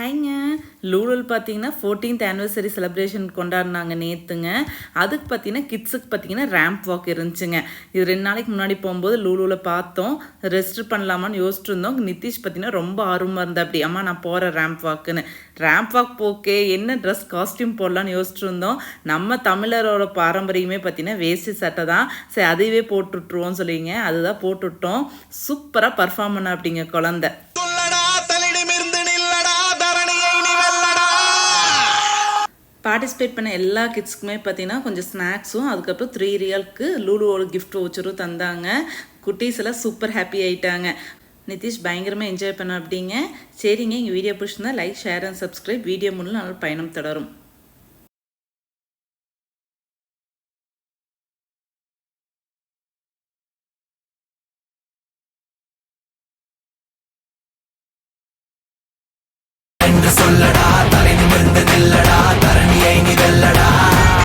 ஹாய்ங்க லூலூல் பார்த்தீங்கன்னா fourteenth anniversary celebration கொண்டாடினாங்க நேற்றுங்க அதுக்கு பார்த்தீங்கன்னா கிட்ஸுக்கு பார்த்தீங்கன்னா ரேம்ப் வாக் இருந்துச்சுங்க. இது ரெண்டு நாளைக்கு முன்னாடி போகும்போது லூலூவில் பார்த்தோம். ரெஜிஸ்டர் பண்ணலாமான்னு யோசிச்சுட்டு இருந்தோம். நிதிஷ் பார்த்தீங்கன்னா ரொம்ப ஆர்வமாக இருந்தா அப்படி அம்மா நான் போகிறேன் ரேம்ப் வாக்குன்னு ரேம்ப் வாக் போக்கே என்ன ட்ரெஸ் காஸ்டியூம் போடலான்னு யோசிச்சுட்டு இருந்தோம். நம்ம தமிழரோட பாரம்பரியமே பார்த்தீங்கன்னா வேஷ்டி சட்டை தான். சரி அதுவே போட்டுட்ருவோம்னு சொல்லிங்க. அதுதான் போட்டுவிட்டோம் சூப்பராக பர்ஃபார்ம் பண்ண அப்படிங்க குழந்தை. பார்ட்டிசிபேட் பண்ண எல்லா கிட்ஸ்க்குமே பார்த்தீங்கன்னா கொஞ்சம் ஸ்நாக்ஸும் அதுக்கப்புறம் த்ரீ ரியலுக்கு லூலுவோட கிஃப்ட் வச்சரும் தந்தாங்க. குட்டீஸ் எல்லாம் சூப்பர் ஹாப்பி ஆயிட்டாங்க. நிதிஷ் பயங்கரமாக என்ஜாய் பண்ண அப்படிங்க. சரிங்க எங்கள் வீடியோ பிடிச்சிருந்தா like share and subscribe video மூலம் நல்ல பயணம் தொடரும்.